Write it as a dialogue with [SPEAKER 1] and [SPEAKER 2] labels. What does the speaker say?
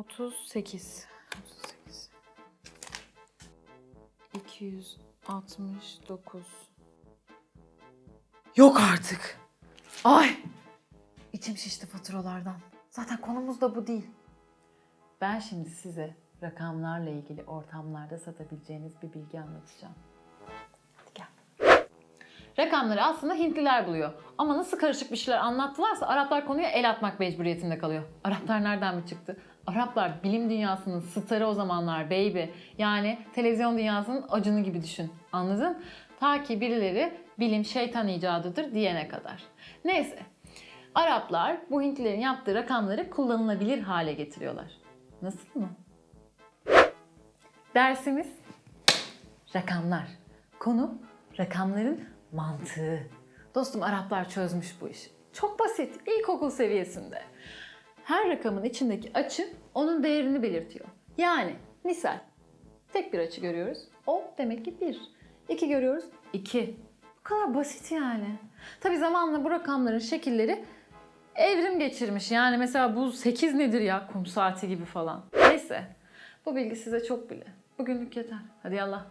[SPEAKER 1] 38. 38. 269. Yok artık. Ay! İçim şişti faturalardan. Zaten konumuz da bu değil. Ben şimdi size rakamlarla ilgili ortamlarda satabileceğiniz bir bilgi anlatacağım. Rakamları aslında Hintliler buluyor. Ama nasıl karışık bir şeyler anlattılarsa Araplar konuya el atmak mecburiyetinde kalıyor. Araplar nereden mi çıktı? Araplar bilim dünyasının starı o zamanlar baby. Yani televizyon dünyasının acını gibi düşün. Anladın? Ta ki birileri bilim şeytan icadıdır diyene kadar. Neyse. Araplar bu Hintlilerin yaptığı rakamları kullanılabilir hale getiriyorlar. Nasıl mı? Dersimiz rakamlar. Konu rakamların mantığı. Dostum Araplar çözmüş bu işi. Çok basit. İlkokul seviyesinde. Her rakamın içindeki açı onun değerini belirtiyor. Yani misal tek bir açı görüyoruz. O demek ki 1. 2 görüyoruz. 2. Bu kadar basit yani. Tabi zamanla bu rakamların şekilleri evrim geçirmiş. Yani mesela bu 8 nedir ya kum saati gibi falan. Neyse bu bilgi size çok bile. Bugünlük yeter. Hadi yallah.